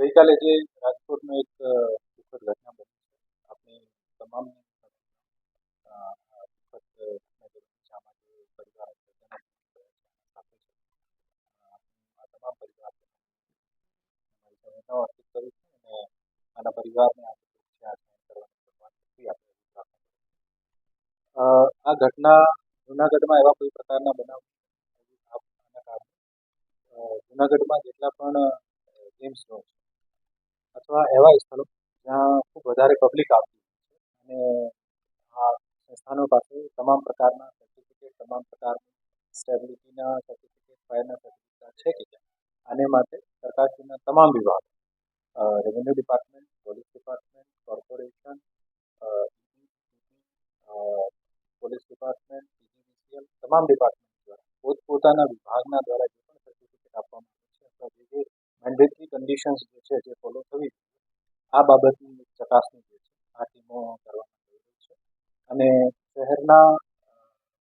ગઈકાલે જે રાજકોટનો એક દુઃખદ ઘટના બની છે. આપણે તમામ આના પરિવારને આ ઘટના જુનાગઢમાં એવા કોઈ પ્રકારના બનાવ જૂનાગઢમાં જેટલા પણ ગેમ્સ ઝોન છે અથવા એવા સ્થળો જ્યાં ખૂબ વધારે પબ્લિક આવતી છે. અને આ સંસ્થાનો પાસે તમામ પ્રકારના સર્ટિફિકેટ તમામ પ્રકારની સ્ટેબિલિટીના સર્ટિફિકેટ ફાયરના સર્ટિફિકેટ છે કે આને માટે સરકારશ્રીના તમામ વિભાગ revenue department police department corporation police department PGVCL તમામ ડિપાર્ટમેન્ટ દ્વારા પોતપોતાના વિભાગના દ્વારા જે પણ સર્ટિફિકેટ આપવામાં આવે છે, અથવા જે જે મેન્ડેટરી કન્ડિશન્સ જે છે જે ફોલો થવી જોઈએ, આ બાબતની ચકાસણી જે છે, આ ટીમો કરવામાં આવી છે. અને શહેરના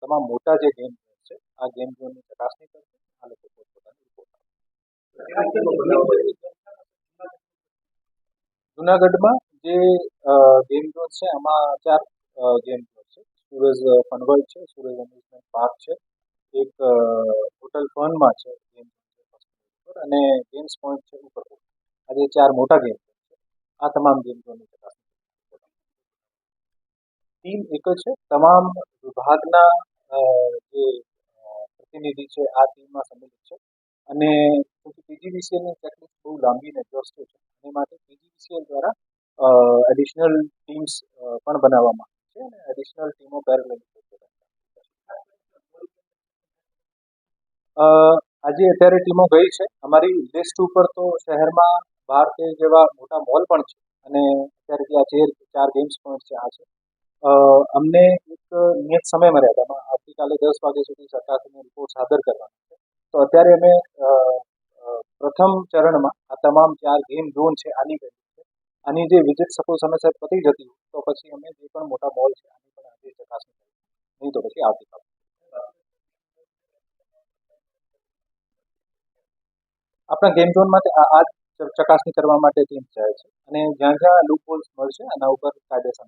તમામ મોટા જે ગેમ ઝોન છે, આ ગેમ ઝોનની ચકાસણી કરશે આ લોકો પોતપોતાની રિપોર્ટ જુનાગઢમાં જે ગેમ ઝોન છે, આમાં ચાર ગેમ ઝોન છે. સુરજ ફનવર્લ્ડ છે, સુરજ એમ્યુઝમેન્ટ પાર્ક છે. એક હોટલ ફનમાં છે ગેમ ઉપર અને ગેમ્સ પોઈન્ટ છે ઉપરકોટ આ જે ચાર મોટા ગેમ છે. આ તમામ ગેમ ઝોનની ચકાસણી ટીમ એક છે. તમામ વિભાગના જે પ્રતિનિધિ છે, આ ટીમમાં સંમેલિત છે. અને પીજીવીસીએલની ચેકલિસ્ટ બહુ લાંબી અને એક્ઝોસ્ટિવ છે. એ માટે પીજીવીસીએલ દ્વારા એડિશનલ ટીમ્સ પણ બનાવવામાં આવી છે અને એડિશનલ ટીમો પેરેલલ આજે અત્યારે ટીમો ગઈ છે. અમારી લિસ્ટ ઉપર તો શહેરમાં બાર તેર જેવા મોટા મોલ પણ છે અને અત્યારે આ ચેર ચાર ગેમ્સ પોઈન્ટ છે, આ છે. અમને એક નિયત સમય મર્યાદામાં આવતીકાલે દસ વાગ્યા સુધી સરકારને રિપોર્ટ સાદર કરવાનો છે. તો અત્યારે અમે પ્રથમ ચરણમાં આ તમામ ચાર ગેમ ઝોન છે, આની કરી છે. આની જે વિઝિટ સપોઝ સમયસર પતી જતી તો પછી અમે જે પણ મોટા મોલ છે, આની પણ આજે ચકાસણી કરીશું નહીં તો પછી આવતીકાલે. આપણા ગેમ ઝોન માટે આ ચકાસણી કરવા માટે ટીમ જાય છે. અને જ્યાં જ્યાં લૂપ હોલ્સ મળશે, આના ઉપર કાયદેસર